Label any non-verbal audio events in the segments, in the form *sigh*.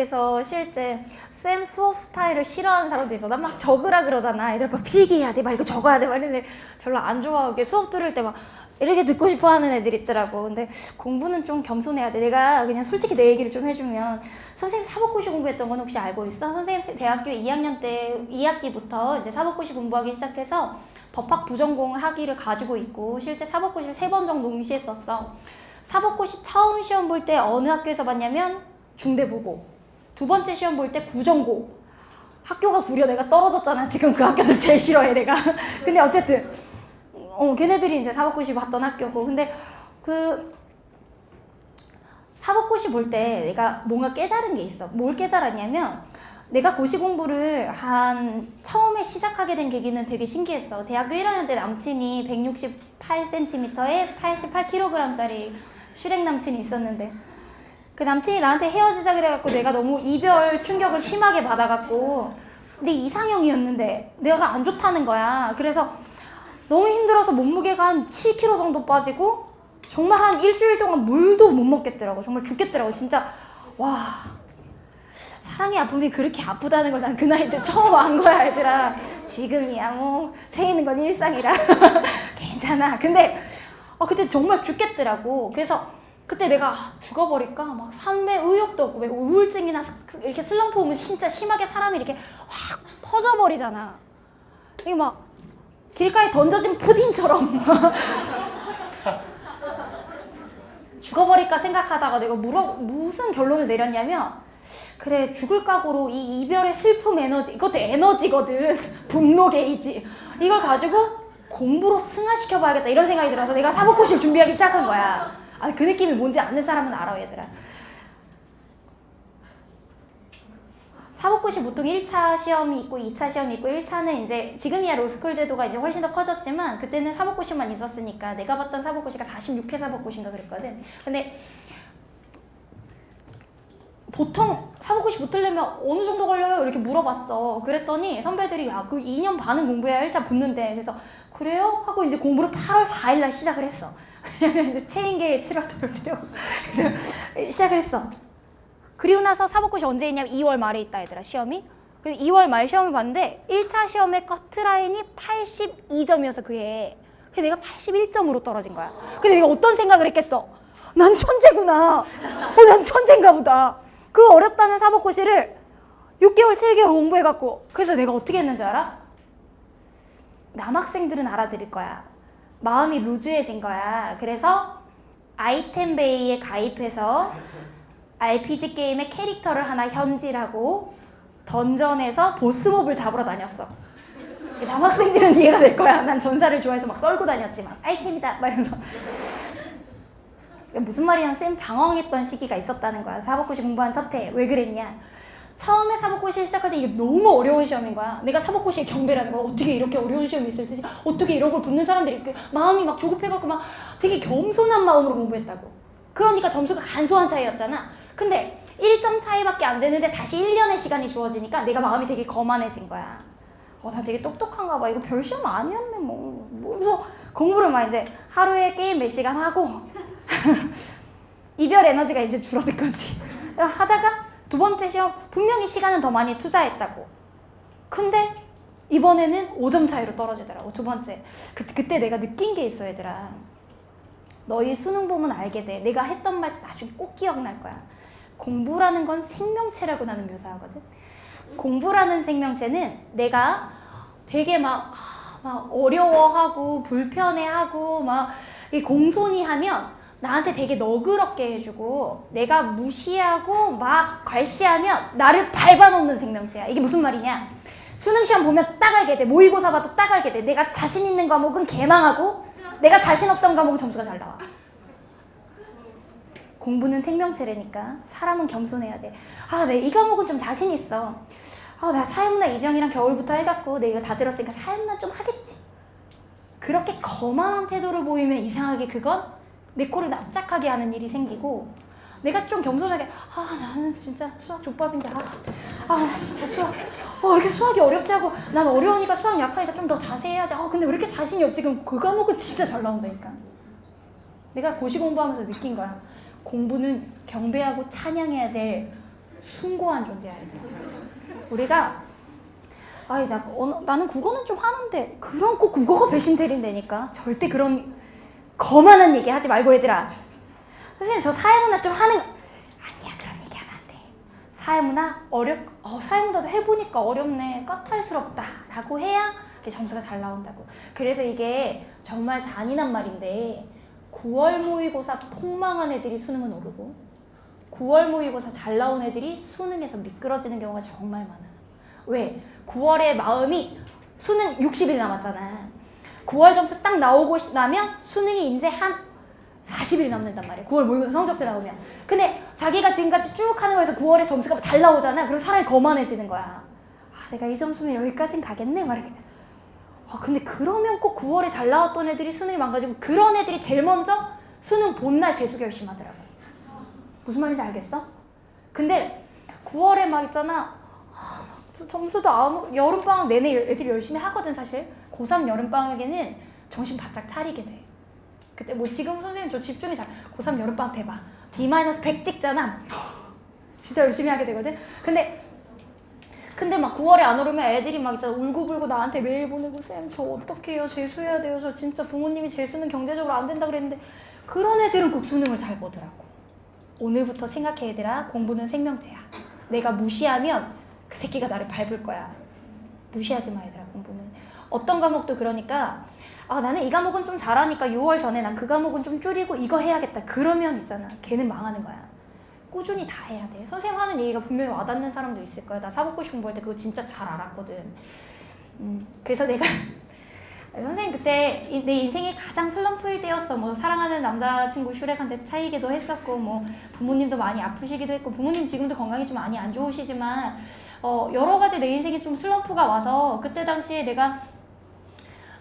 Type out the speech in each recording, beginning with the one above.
그래서 실제 쌤 수업 스타일을 싫어하는 사람도 있어. 난 막 적으라 그러잖아. 애들 막 필기해야 돼. 막 이거 적어야 돼. 막 이런데 별로 안 좋아하게 수업 들을 때 막 이렇게 듣고 싶어 하는 애들 있더라고. 근데 공부는 좀 겸손해야 돼. 내가 그냥 솔직히 내 얘기를 좀 해주면 선생님 사법고시 공부했던 건 혹시 알고 있어? 선생님 대학교 2학년 때 2학기부터 이제 사법고시 공부하기 시작해서 법학 부전공 학위를 가지고 있고 실제 사법고시를 세 번 정도 응시했었어. 사법고시 처음 시험 볼 때 어느 학교에서 봤냐면 중대부고 두 번째 시험 볼 때 구정고. 학교가 구려. 내가 떨어졌잖아. 지금 그 학교들 제일 싫어해 내가. *laughs* 근데 어쨌든 어 걔네들이 이제 사법고시 봤던 학교고. 근데 그 사법고시 볼 때 내가 뭔가 깨달은 게 있어. 뭘 깨달았냐면 내가 고시 공부를 한 처음에 시작하게 된 계기는 되게 신기했어. 대학교 1학년 때 남친이 168cm에 88kg짜리 슈렉 남친이 있었는데 그 남친이 나한테 헤어지자 그래갖고 내가 너무 이별 충격을 심하게 받아갖고. 근데 이상형이었는데 내가 안 좋다는 거야. 그래서 너무 힘들어서 몸무게가 한 7kg 정도 빠지고 정말 한 일주일 동안 물도 못 먹겠더라고. 정말 죽겠더라고 진짜. 와 사랑의 아픔이 그렇게 아프다는 걸 난 그 나이 때 처음 안 거야 얘들아. 지금이야 뭐. 생기는 건 일상이라. *laughs* 괜찮아. 근데 아 그때 정말 죽겠더라고. 그래서 그때 내가 아, 죽어버릴까? 막 삶에 의욕도 없고 왜 우울증이나 스- 이렇게 슬럼프 오면 진짜 심하게 사람이 이렇게 확 퍼져버리잖아. 이게 막 길가에 던져진 푸딩처럼. *laughs* 죽어버릴까 생각하다가 내가 물어, 무슨 결론을 내렸냐면 그래 죽을 각오로 이 이별의 슬픔 에너지 이것도 에너지거든. *laughs* 분노 게이지. 이걸 가지고 공부로 승화시켜 봐야겠다. 이런 생각이 들어서 내가 사법고시를 준비하기 시작한 거야 아 그 느낌이 뭔지 아는 사람은 알아 얘들아 사법고시 보통 1차 시험이 있고 2차 시험이 있고 1차는 이제 지금이야 로스쿨 제도가 이제 훨씬 더 커졌지만 그때는 사법고시만 있었으니까 내가 봤던 사법고시가 46회 사법고시인가 그랬거든. 근데 보통 사법고시 붙으려면 어느 정도 걸려요? 이렇게 물어봤어. 그랬더니 선배들이 야, 그 2년 반은 공부해야 1차 붙는데. 그래서 그래요? 하고 이제 공부를 8월 4일 날 시작을 했어. *laughs* 왜냐면 이제 체인계에 7월 들어오려고. 그래서 *laughs* 시작을 했어. 그리고 나서 사법고시 언제 있냐면 2월 말에 있다 얘들아 시험이 그리고 2월 말 시험을 봤는데 1차 시험의 커트라인이 82점이어서 그해 근데 내가 81점으로 떨어진 거야 근데 내가 어떤 생각을 했겠어 난 천재구나 어, 난 천재인가 보다 그 어렵다는 사법고시를 6개월 7개월 공부해갖고 그래서 내가 어떻게 했는지 알아? 남학생들은 알아들을 거야 마음이 루즈해진 거야 그래서 아이템베이에 가입해서 RPG 게임의 캐릭터를 하나 현질하고 던전에서 보스몹을 잡으러 다녔어. 남학생들은 이해가 될 거야. 난 전사를 좋아해서 막 썰고 다녔지만 아이템이다 막 이러면서 무슨 말이냐면 쌤 방황했던 시기가 있었다는 거야. 사법고시 공부한 첫 해. 왜 그랬냐? 처음에 사법고시를 시작할 때 이게 너무 어려운 시험인 거야. 내가 사법고시의 경배라는 거야. 어떻게 이렇게 어려운 시험이 있을지, 어떻게 이런 걸 붙는 사람들이 이렇게 마음이 막 조급해갖고 막 되게 겸손한 마음으로 공부했다고. 그러니까 점수가 간소한 차이였잖아. 근데 1점 차이밖에 안 되는데 다시 1년의 시간이 주어지니까 내가 마음이 되게 거만해진 거야. 어, 나 되게 똑똑한가 봐. 이거 별 시험 아니었네, 뭐. 뭐 그래서 공부를 막 이제 하루에 게임 몇 시간 하고 *laughs* 이별 에너지가 이제 줄어든 거지. 하다가 두 번째 시험 분명히 시간은 더 많이 투자했다고. 근데 이번에는 5점 차이로 떨어지더라고. 두 번째. 그, 그때 내가 느낀 게 있어, 얘들아. 너희 수능 보면 알게 돼. 내가 했던 말 나중에 꼭 기억날 거야. 공부라는 건 생명체라고 나는 묘사하거든. 공부라는 생명체는 내가 되게 막, 아, 막 어려워하고 불편해하고 막 이 공손히 하면 나한테 되게 너그럽게 해주고 내가 무시하고 막 괄시하면 나를 밟아놓는 생명체야. 이게 무슨 말이냐? 수능 시험 보면 딱 알게 돼. 모의고사 봐도 딱 알게 돼. 내가 자신 있는 과목은 개망하고 내가 자신 없던 과목은 점수가 잘 나와. 공부는 생명체라니까 사람은 겸손해야 돼. 아, 내 이 과목은 좀 자신 있어. 아, 나 사회문화 이정이랑 겨울부터 해갖고 내가 이거 다 들었으니까 사회문화 좀 하겠지. 그렇게 거만한 태도를 보이면 이상하게 그건 내 코를 납작하게 하는 일이 생기고 내가 좀 겸손하게 아 나는 진짜 수학 족밥인데 아아 나 진짜 수학 어 이렇게 수학이 어렵지 하고 난 어려우니까 수학 약하니까 좀 더 자세히 해야지. 아 근데 왜 이렇게 자신이 없지? 그럼 그 과목은 진짜 잘 나온다니까. 내가 고시 공부하면서 느낀 거야. 공부는 경배하고 찬양해야 될 숭고한 존재야. 우리가 아이 나 언어, 나는 국어는 좀 하는데 그런 꼭 국어가 배신 때린다니까. 절대 그런 거만한 얘기 하지 말고 얘들아. 선생님 저 사회문화 좀 하는 아니야 그런 얘기 하면 안 돼. 사회문화 어렵 어, 사회문화도 해보니까 어렵네. 까탈스럽다 라고 해야 점수가 잘 나온다고. 그래서 이게 정말 잔인한 말인데 9월 모의고사 폭망한 애들이 수능은 오르고 9월 모의고사 잘 나온 애들이 수능에서 미끄러지는 경우가 정말 많아. 왜? 9월에 마음이 수능 60일 남았잖아. 9월 점수 딱 나오고 시- 나면 수능이 이제 한 40일 남는단 말이야. 9월 모의고사 성적표 나오면. 근데 자기가 지금까지 쭉 하는 거에서 9월에 점수가 잘 나오잖아. 그럼 사람이 거만해지는 거야. 아, 내가 이 점수면 여기까진 가겠네? 막 이렇게. 아, 근데 그러면 꼭 9월에 잘 나왔던 애들이 수능이 망가지고 그런 애들이 제일 먼저 수능 본날 재수 결심하더라고. 무슨 말인지 알겠어? 근데 9월에 막 있잖아. 아, 막 점수도 아무 여름방학 내내 애들이 열심히 하거든 사실. 고3 여름방학에는 정신 바짝 차리게 돼. 그때 뭐 지금 선생님 저 집중이 잘 고3 여름방학 대박. D-100 찍잖아. 진짜 열심히 하게 되거든. 근데 근데 막 9월에 안 오르면 애들이 막 있잖아. 울고불고 나한테 메일 보내고 쌤 저 어떡해요? 재수해야 돼요. 저 진짜 부모님이 재수는 경제적으로 안 된다 그랬는데. 그런 애들은 꼭 수능을 잘 보더라고. 오늘부터 생각해 얘들아. 공부는 생명체야. 내가 무시하면 그 새끼가 나를 밟을 거야. 무시하지 마 얘들아 공부는 어떤 과목도 그러니까 아 나는 이 과목은 좀 잘하니까 6월 전에 난 그 과목은 좀 줄이고 이거 해야겠다 그러면 있잖아 걔는 망하는 거야 꾸준히 다 해야 돼. 선생님 하는 얘기가 분명히 와닿는 사람도 있을 거야. 나 사법고시 공부할 때 그거 진짜 잘 알았거든. 음, 그래서 내가 *laughs* 선생님 그때 이- 내 인생의 가장 슬럼프일 때였어. 뭐 사랑하는 남자친구 슈렉한테 차이기도 했었고 뭐 부모님도 많이 아프시기도 했고 부모님 지금도 건강이 좀 많이 안 좋으시지만 어, 여러 가지 내 인생에 좀 슬럼프가 와서 그때 당시에 내가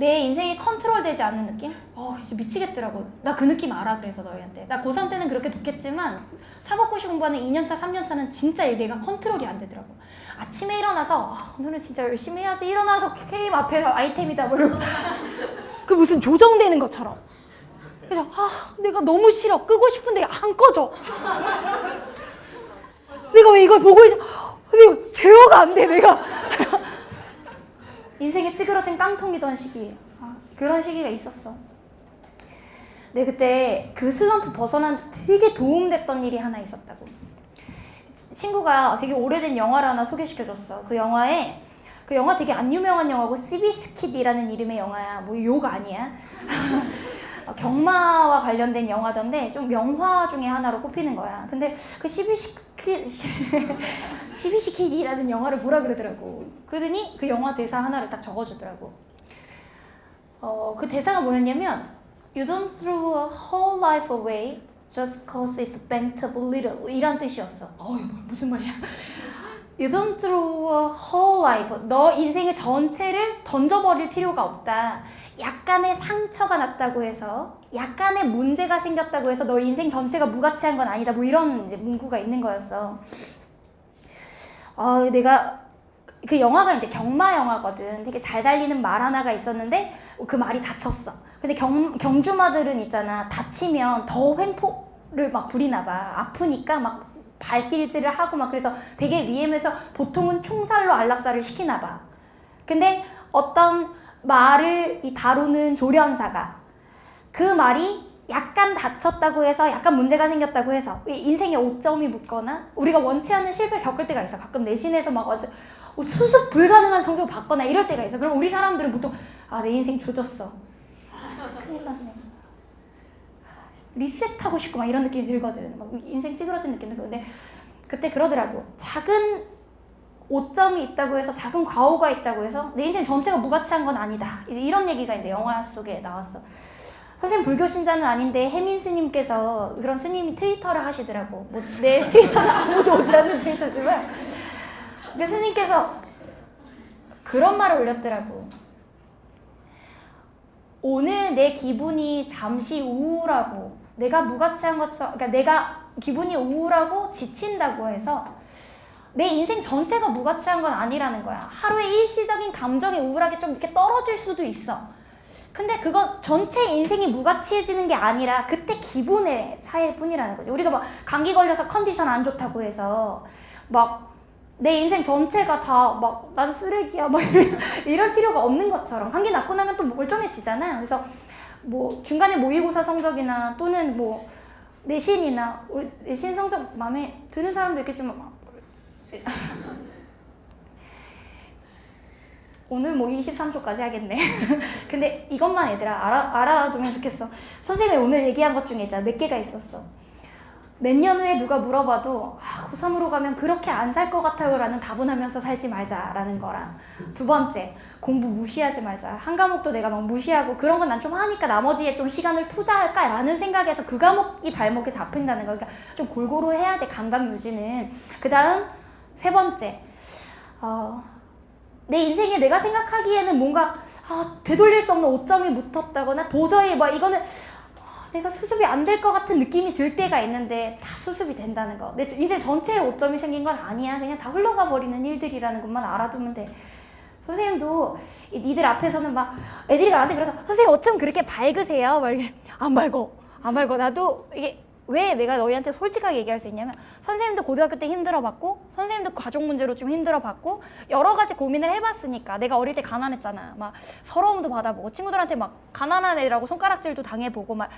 내 인생이 컨트롤되지 않는 느낌? 어, 진짜 미치겠더라고. 나 그 느낌 알아, 그래서 너희한테. 나 고3 때는 그렇게 독했지만, 사법고시 공부하는 2년차, 3년차는 진짜 내가 컨트롤이 안 되더라고. 아침에 일어나서, 아, 오늘은 진짜 열심히 해야지. 일어나서 게임 앞에 아이템이다. 뭐 이러고. *laughs* 그 무슨 조정되는 것처럼. 그래서, 아, 내가 너무 싫어. 끄고 싶은데 안 꺼져. *laughs* 내가 왜 이걸 보고 있어? 근데 제어가 안 돼, 내가. *laughs* 인생에 찌그러진 깡통이던 시기 아, 그런 시기가 있었어. 네 그때 그 슬럼프 벗어나는데 되게 도움됐던 일이 하나 있었다고. 치- 친구가 되게 오래된 영화를 하나 소개시켜줬어. 그 영화에 그 영화 되게 안 유명한 영화고 시비스킷이라는 이름의 영화야. 뭐 욕 아니야. *laughs* 어, 경마와 관련된 영화던데 좀 명화 중에 하나로 꼽히는 거야. 근데 그 시비스킷 시비스킷이라는 *laughs* 영화를 보라 그러더라고. 그러더니 그 영화 대사 하나를 딱 적어주더라고. 어, 그 대사가 뭐였냐면 You don't throw a whole life away just cause it's bent a little 이란 뜻이었어. 어이 무슨 말이야? You don't throw a whole life. 너 인생의 전체를 던져버릴 필요가 없다. 약간의 상처가 났다고 해서, 약간의 문제가 생겼다고 해서 너 인생 전체가 무가치한 건 아니다. 뭐 이런 이제 문구가 있는 거였어. 어, 내가 그 영화가 이제 경마 영화거든. 되게 잘 달리는 말 하나가 있었는데 그 말이 다쳤어. 근데 경, 경주마들은 있잖아. 다치면 더 횡포를 막 부리나 봐. 아프니까 막 발길질을 하고 막 그래서 되게 위험해서 보통은 총살로 안락사를 시키나 봐. 근데 어떤 말을 이 다루는 조련사가 그 말이 약간 다쳤다고 해서 약간 문제가 생겼다고 해서 이 인생에 오점이 묻거나 우리가 원치 않는 실패를 겪을 때가 있어. 가끔 내신에서 막 어째 수습 불가능한 성적을 받거나 이럴 때가 있어. 그럼 우리 사람들은 보통 아 내 인생 조졌어. 아, 큰일 났네. 리셋하고 싶고 막 이런 느낌이 들거든. 막 인생 찌그러진 느낌도. 근데 그때 그러더라고. 작은 오점이 있다고 해서 작은 과오가 있다고 해서 내 인생 전체가 무가치한 건 아니다. 이제 이런 얘기가 이제 영화 속에 나왔어. 선생님 불교 신자는 아닌데 혜민 스님께서 그런 스님이 트위터를 하시더라고. 뭐 내 *laughs* 트위터는 아무도 오지 않는 트위터지만 그 스님께서 그런 말을 올렸더라고. 오늘 내 기분이 잠시 우울하고 내가 무가치한 것처럼 그러니까 내가 기분이 우울하고 지친다고 해서 내 인생 전체가 무가치한 건 아니라는 거야. 하루에 일시적인 감정이 우울하게 좀 이렇게 떨어질 수도 있어. 근데 그건 전체 인생이 무가치해지는 게 아니라 그때 기분의 차이일 뿐이라는 거지. 우리가 막 감기 걸려서 컨디션 안 좋다고 해서 막 내 인생 전체가 다 막 난 쓰레기야 막 *laughs* 이럴- 필요가 없는 것처럼 감기 낫고 나면 또 멀쩡해지잖아요. 그래서 뭐 중간에 모의고사 성적이나 또는 뭐 내신이나 어, 내신 성적 마음에 드는 사람도 있겠지만 막 *laughs* 오늘 뭐 23초까지 하겠네. *laughs* 근데 이것만 얘들아 알아, 알아두면 좋겠어. 선생님이 오늘 얘기한 것 중에 있잖아. 몇 개가 있었어. 몇 년 후에 누가 물어봐도 아, 고3으로 가면 그렇게 안 살 것 같아요 라는 다분하면서 살지 말자라는 거랑. 두 번째 공부 무시하지 말자. 한 과목도 내가 막 무시하고 그런 건 난 좀 하니까 나머지에 좀 시간을 투자할까? 라는 생각에서 그 과목이 발목에 잡힌다는 거. 그러니까 좀 골고루 해야 돼 감각 유지는. 그 다음 세 번째 어, 내 인생에 내가 생각하기에는 뭔가 아, 되돌릴 수 없는 오점이 묻었다거나 도저히 막 이거는 아, 내가 수습이 안 될 것 같은 느낌이 들 때가 있는데 다 수습이 된다는 거. 내 인생 전체에 오점이 생긴 건 아니야. 그냥 다 흘러가 버리는 일들이라는 것만 알아두면 돼. 선생님도 이 니들 앞에서는 막 애들이 나한테 그래서 선생님 어쩜 그렇게 밝으세요? 막 이렇게 안 밝어. 안 밝어. 나도 이게 왜 내가 너희한테 솔직하게 얘기할 수 있냐면 선생님도 고등학교 때 힘들어봤고 선생님도 가족 문제로 좀 힘들어봤고 여러 가지 고민을 해봤으니까 내가 어릴 때 가난했잖아. 막 서러움도 받아보고 친구들한테 막 가난한 애라고 손가락질도 당해보고 막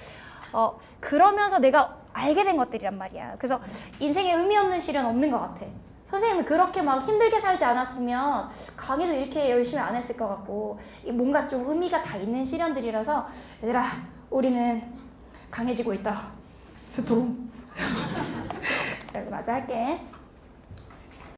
어, 그러면서 내가 알게 된 것들이란 말이야. 그래서 인생에 의미 없는 시련 없는 것 같아. 선생님이 그렇게 막 힘들게 살지 않았으면 강의도 이렇게 열심히 안 했을 것 같고 이 뭔가 좀 의미가 다 있는 시련들이라서 얘들아 우리는 강해지고 있다 스트롱 자, 마저 할게